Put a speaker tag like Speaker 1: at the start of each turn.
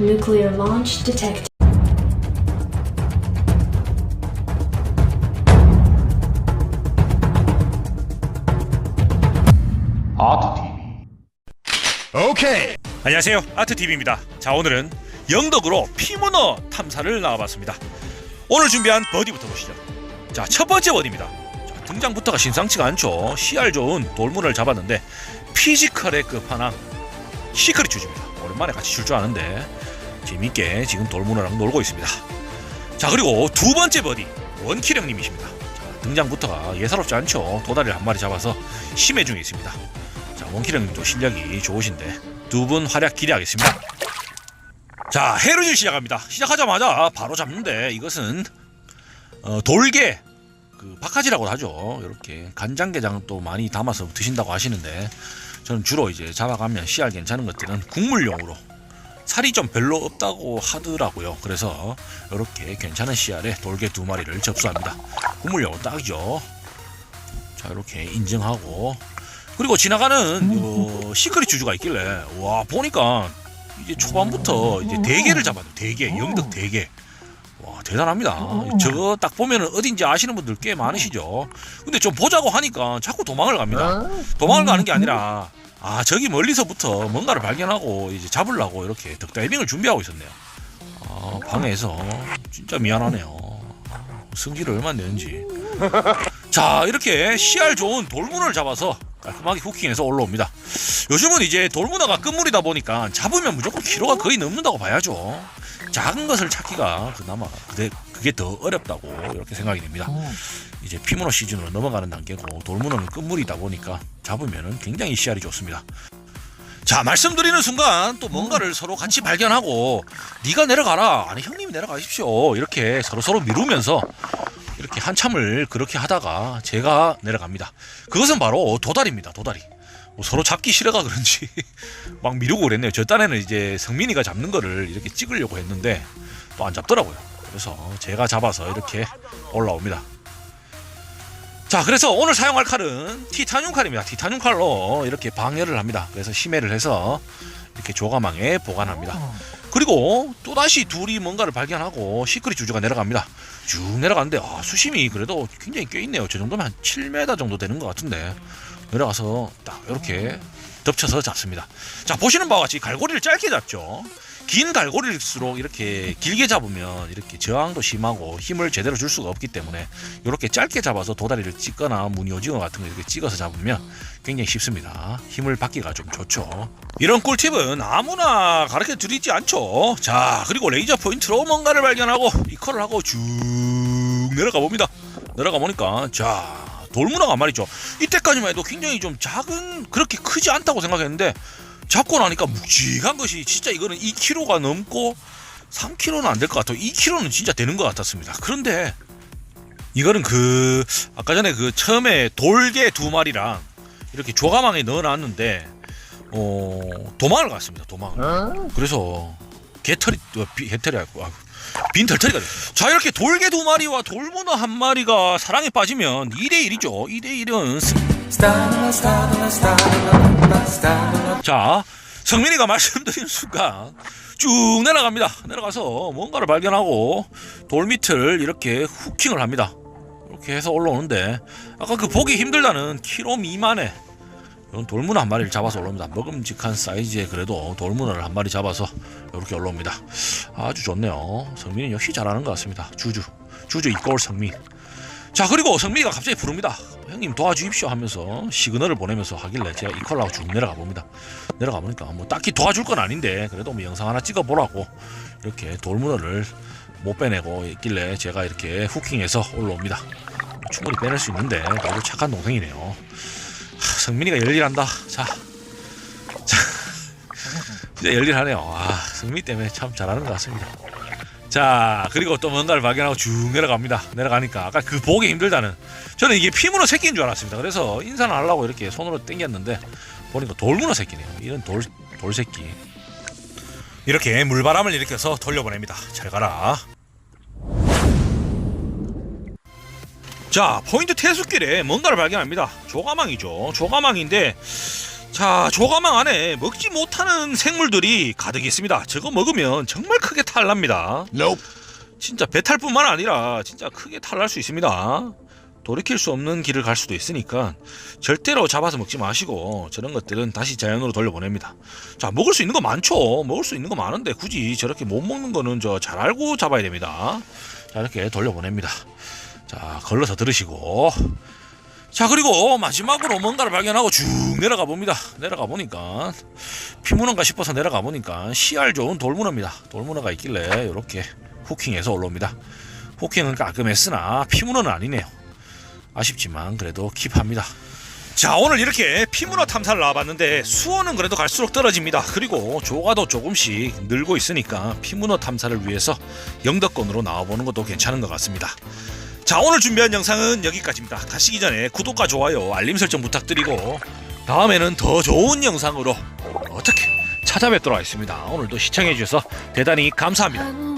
Speaker 1: Nuclear launch detected.
Speaker 2: 아트. 오케이.
Speaker 3: 안녕하세요. 아트TV입니다. 자 오늘은 영덕으로 피문어 탐사를 나와봤습니다. 오늘 준비한 버디부터 보시죠. 자 첫 번째 버디입니다. 자, 등장부터가 심상치가 않죠. CR 좋은 돌문을 잡았는데 피지컬의 끝판왕 시크릿 주주입니다. 오랜만에 같이 줄 줄 아는데 재밌게 지금 돌문어랑 놀고 있습니다 자 그리고 두 번째 버디 자, 등장부터가 예사롭지 않죠 도다리를 한 마리 잡아서 심해 중에 있습니다 자 원킬 형님도 실력이 좋으신데 두 분 활약 기대하겠습니다. 자 해루질 시작합니다. 시작하자마자 바로 잡는데 이것은 어, 돌게 그 박하지라고 하죠. 이렇게 간장게장 또 많이 담아서 드신다고 하시는데 저는 주로 이제 잡아가면 씨알 괜찮은 것들은 국물용으로 살이 좀 별로 없다고 하더라고요. 그래서 이렇게 괜찮은 씨알에 돌게 두 마리를 접수합니다. 국물용으로 딱이죠. 자 이렇게 인증하고 그리고 지나가는 어, 시크릿 주주가 있길래 와 보니까 이제 초반부터 이제 대게를 잡아요 대게 영덕 대게 와 대단합니다 저거 딱 보면은 어딘지 아시는 분들 꽤 많으시죠 근데 좀 보자고 하니까 자꾸 도망을 갑니다 도망을 가는 게 아니라 아 저기 멀리서부터 뭔가를 발견하고 이제 잡으려고 이렇게 덕다이빙을 준비하고 있었네요. 아 방에서 진짜 미안하네요. 승질을 얼마나 내는지. 자 이렇게 CR 좋은 돌문을 잡아서 깔끔하게 후킹해서 올라옵니다. 요즘은 이제 돌문어가 끝물이다 보니까 잡으면 무조건 키로가 거의 넘는다고 봐야죠. 작은 것을 찾기가 그나마 그게, 그게 더 어렵다고 이렇게 생각이 됩니다. 이제 피문어 시즌으로 넘어가는 단계고 돌문어는 끝물이다 보니까 잡으면 굉장히 CR이 좋습니다. 자 말씀드리는 순간 또 뭔가를 서로 같이 발견하고 네가 내려가라. 아니 형님이 내려가십시오. 이렇게 서로 서로 미루면서 한참을 그렇게 하다가 제가 내려갑니다. 그것은 바로 도다리입니다. 도다리. 뭐 서로 잡기 싫어가 그런지 막 미루고 그랬네요. 저 딴에는 이제 성민이가 잡는 거를 이렇게 찍으려고 했는데 또 안 잡더라고요. 그래서 제가 잡아서 이렇게 올라옵니다. 자, 그래서 오늘 사용할 칼은 티타늄 칼입니다. 티타늄 칼로 이렇게 방열을 합니다. 그래서 심해를 해서 이렇게 조가망에 보관합니다. 그리고 또다시 둘이 뭔가를 발견하고 시크릿 주주가 내려갑니다. 쭉 내려가는데 아, 수심이 그래도 굉장히 꽤 있네요. 저 정도면 한 7m 정도 되는 것 같은데 내려가서 딱 이렇게 덮쳐서 잡습니다. 자 보시는 바와 같이 갈고리를 짧게 잡죠. 긴 갈고리일수록 이렇게 길게 잡으면 이렇게 저항도 심하고 힘을 제대로 줄 수가 없기 때문에 이렇게 짧게 잡아서 도다리를 찍거나 무늬 오징어 같은 거 이렇게 찍어서 잡으면 굉장히 쉽습니다. 힘을 받기가 좀 좋죠. 이런 꿀팁은 아무나 가르쳐 드리지 않죠. 자, 그리고 레이저 포인트로 뭔가를 발견하고 이컬을 하고 쭉 내려가 봅니다. 내려가 보니까 자 돌문어가 말이죠. 이때까지만 해도 굉장히 좀 작은 그렇게 크지 않다고 생각했는데 잡고 나니까 묵직한 것이 진짜 이거는 2kg가 넘고 3kg는 안 될 것 같아요. 2kg는 진짜 되는 것 같았습니다. 그런데 이거는 그 아까 전에 그 처음에 돌개 두 마리랑 이렇게 조가망에 넣어놨는데 어 도망을 갔습니다. 도망을. 그래서 개털이 어, 비, 개털이 아니고 아, 빈 털털이가 됐습니다. 자 이렇게 돌개 두 마리와 돌문어 한 마리가 사랑에 빠지면 2대 1이죠. 2대 1은 자, 성민이가 말씀드린 순간 쭉 내려갑니다. 내려가서 뭔가를 발견하고 돌 밑을 이렇게 후킹을 합니다. 이렇게 해서 올라오는데 아까 그 보기 힘들다는 키로 미만의 이런 돌문어 한 마리를 잡아서 올라옵니다. 먹음직한 사이즈의 그래도 돌문어를 한 마리 잡아서 이렇게 올라옵니다. 아주 좋네요. 성민이 역시 잘하는 것 같습니다. 주주, 주주 이꼴 성민. 자 그리고 성민이가 갑자기 부릅니다 형님 도와주십시오 하면서 시그널을 보내면서 하길래 제가 이 컬러하고 쭉 내려가 봅니다 내려가 보니까 뭐 딱히 도와줄 건 아닌데 그래도 뭐 영상 하나 찍어 보라고 이렇게 돌문어를 못 빼내고 있길래 제가 이렇게 후킹해서 올라옵니다 충분히 빼낼 수 있는데 너무 착한 동생이네요 하, 성민이가 열일한다. 자, 자. 진짜 열일하네요. 아 성민이 때문에 참 잘하는 것 같습니다. 자 그리고 또 뭔가를 발견하고 쭉 내려갑니다. 내려가니까 아까 그 보기 힘들다는. 저는 이게 피문어 새끼인 줄 알았습니다. 그래서 인사를 하려고 이렇게 손으로 당겼는데 보니까 돌문어 새끼네요. 이런 돌, 돌새끼. 이렇게 물바람을 일으켜서 돌려보냅니다. 잘 가라 자 포인트 태수길에 뭔가를 발견합니다 조가망이죠 조가망인데 자 조가망 안에 먹지 못하는 생물들이 가득 있습니다. 저거 먹으면 정말 크게 탈납니다.
Speaker 2: Nope.
Speaker 3: 진짜 배탈뿐만 아니라 진짜 크게 탈날 수 있습니다. 돌이킬 수 없는 길을 갈 수도 있으니까 절대로 잡아서 먹지 마시고 저런 것들은 다시 자연으로 돌려보냅니다. 자 먹을 수 있는 거 많죠. 먹을 수 있는 거 많은데 굳이 저렇게 못 먹는 거는 저 잘 알고 잡아야 됩니다. 자 이렇게 돌려보냅니다. 자 걸러서 들으시고 자 그리고 마지막으로 뭔가를 발견하고 쭉 내려가 봅니다. 내려가 보니까 피문어인가 싶어서 내려가 보니까 씨알 좋은 돌문어입니다. 돌문어가 있길래 이렇게 후킹해서 올라옵니다. 후킹은 깔끔했으나 피문어는 아니네요. 아쉽지만 그래도 킵합니다. 자 오늘 이렇게 피문어 탐사를 나와봤는데 수어는 그래도 갈수록 떨어집니다. 그리고 조가도 조금씩 늘고 있으니까 피문어 탐사를 위해서 영덕권으로 나와보는 것도 괜찮은 것 같습니다. 자 오늘 준비한 영상은 여기까지입니다. 가시기 전에 구독과 좋아요 알림 설정 부탁드리고 다음에는 더 좋은 영상으로 어떻게 찾아뵙도록 하겠습니다. 오늘도 시청해주셔서 대단히 감사합니다.